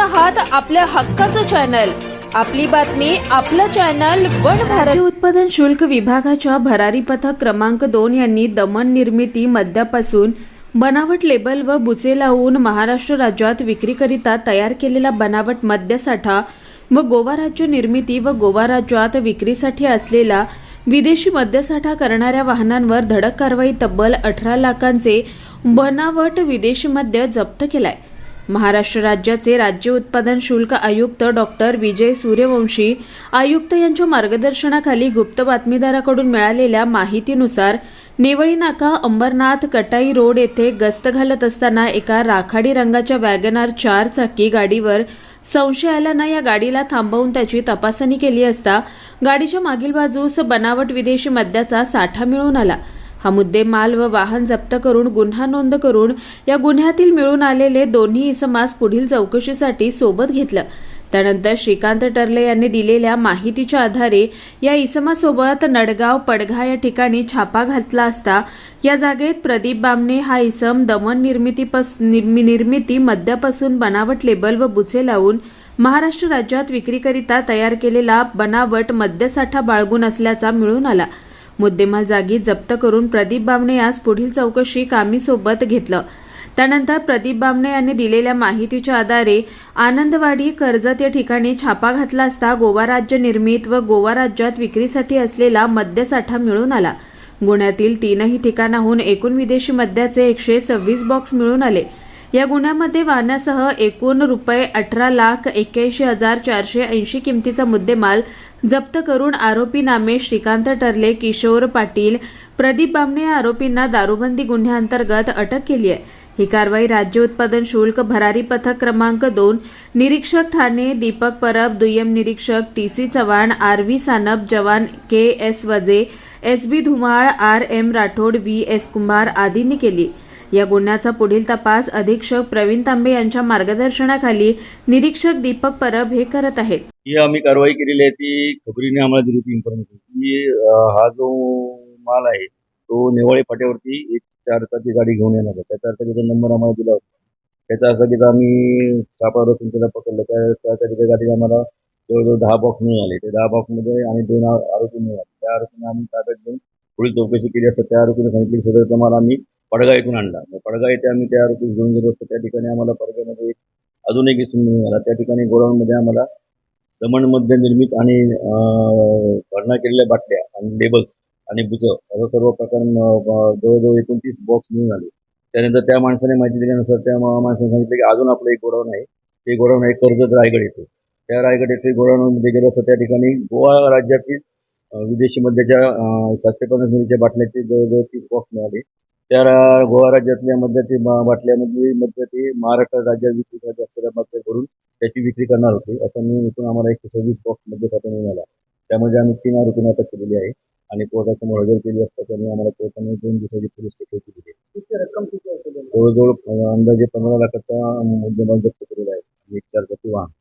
आहात आपल्या हक्काचं चॅनल. आपली बातमी आपलं चॅनल वन भारत. उत्पादन शुल्क विभागाच्या भरारी पथक क्रमांक दोन यांनी दमन निर्मिती मद्यापासून बनावट लेबल व बुचे लावून महाराष्ट्र राज्यात विक्रीकरिता तयार केलेला बनावट मद्यसाठा व गोवा राज्य निर्मिती व गोवा राज्यात विक्रीसाठी असलेला विदेशी मद्यसाठा करणाऱ्या वाहनांवर धडक कारवाई तब्बल अठरा लाखांचे बनावट विदेशी मद्य जप्त केलाय. महाराष्ट्र राज्याचे राज्य उत्पादन शुल्क आयुक्त डॉक्टर विजय सूर्यवंशी आयुक्त यांच्या मार्गदर्शनाखाली गुप्त बातमीदाराकडून मिळालेल्या माहितीनुसार नेवळी नाका अंबरनाथ कटाई रोड येथे गस्त घालत असताना एका राखाडी रंगाच्या वॅगनार चार चाकी गाडीवर संशय आल्यानं या गाडीला थांबवून त्याची तपासणी केली असता गाडीच्या मागील बाजूस बनावट विदेशी मद्याचा साठा मिळून आला. हा मुद्देमाल व वाहन जप्त करून गुन्हा नोंद करून या गुन्ह्यातील मिळून आलेले दोन्ही इसमास पुढील चौकशीसाठी सोबत घेतलं. त्यानंतर श्रीकांत टर्ले यांनी दिलेल्या माहितीच्या आधारे या इसमासोबत नडगाव पडघा या ठिकाणी छापा घातला असता या जागेत प्रदीप बामणे हा इसम दमन निर्मिती पस, निर्मि- निर्मिती मद्यापासून बनावट लेबल व बुचे लावून महाराष्ट्र राज्यात विक्रीकरिता तयार केलेला बनावट मद्यसाठा बाळगून असल्याचा मिळून आला. मुद्देमाल जागी जप्त करून प्रदीप बामणे यास पुढील चौकशी कामी सोबत घेतलं. त्यानंतर प्रदीप बामणे यांनी दिलेल्या माहितीच्या आधारे आनंदवाडी कर्जत या ठिकाणी छापा घातला असता गोवा राज्य निर्मित व गोवा राज्यात विक्रीसाठी असलेला मद्यसाठा मिळून आला. गुन्ह्यातील तीनही ठिकाणाहून एकूण विदेशी मद्याचे एकशे सव्वीस बॉक्स मिळून आले. या गुन्ह्यामध्ये वाहनासह एकूण रुपये अठरा लाख एक्क्याऐंशी हजार चारशे ऐंशी किमतीचा मुद्देमाल जप्त करून आरोपी नामे श्रीकांत टरले किशोर पाटील प्रदीप बामणे या आरोपींना दारूबंदी गुन्ह्याअंतर्गत अटक केली आहे. ही कारवाई राज्य उत्पादन शुल्क भरारी पथक क्रमांक दोन निरीक्षक ठाणे दीपक परब दुय्यम निरीक्षक T C Chavan R V Sanap जवान K S Waje S B Dhumal R M Rathod V S Kumbhar आदींनी केली. या गुन्ह्याचा पुढील तपास अधीक्षक प्रवीण तांबे यांच्या मार्गदर्शनाखाली निरीक्षक दीपक परब हे करत आहेत. ही आम्ही कारवाई केलेली आहे ती खबरीने आम्हाला दिली होती इन्फॉर्मेशन की हा जो माल आहे तो नेवाळे फाट्यावरती एक चार चाकी गाडी घेऊन येणार आहे. त्या अर्थाचा नंबर आम्हाला दिला होता. त्याचा असा की आम्ही छापा रचून त्याला पकडलं. त्या चार गाडीला आम्हाला जवळजवळ दहा बॉक्स मिळाले. ते दहा बॉक्समध्ये आणि दोन आरोपी मिळाले. त्या आरोपीने आम्ही ताब्यात घेऊन पुढील चौकशी केली असता त्या आरोपीने सांगितली सदर तुम्हाला आम्ही पडगा येथून आणला. पडगा येथे आम्ही त्या आरोपी घेऊन गेलो असतो. त्या ठिकाणी आम्हाला पडग्यामध्ये एक अजून एक इसम मिळून आला त्या ठिकाणी गोडाऊनमध्ये आम्हाला दमणमध्ये निर्मित आणि भरणा केलेल्या बाटल्या आणि लेबल्स आणि बुचं असं सर्व प्रकार जवळजवळ एकोणतीस बॉक्स मिळून आले. त्यानंतर त्या माणसाने माहिती दिल्यानुसार त्या माणसाने सांगितलं की अजून आपलं एक गोडाऊन आहे. ते गोडाऊन आहे कर्जत रायगड येथे. त्या रायगड येथे गोडाऊनमध्ये गेलो असं त्या ठिकाणी गोवा राज्यातील विदेशी मद्याच्या सातशे पन्नास मिलीच्या बाटल्याचे जवळजवळ तीस बॉक्स मिळाले. त्या रा- गोवा राज्यातल्या मद्याची बा- बाटल्यामधली मद्य ते महाराष्ट्र राज्यात विक्रीसाठी असलेल्या मद्य करून त्याची विक्री करणार होते. असं मी एकूण आम्हाला एकशे सव्वीस बॉक्समध्ये खात्याने मिळाला. त्यामध्ये आम्ही तीन आरोपींना अटक केलेली आहे आणि कोर्टासमोर हजर केली असता त्यांनी आम्हाला कोर्टाने दोन दिवसाची पोलीस कोठडी दिली रक्कम जवळजवळ अंदाजे पंधरा लाखाचा मुद्देमाल जप्त केलेला आहे. एक चार वाहन.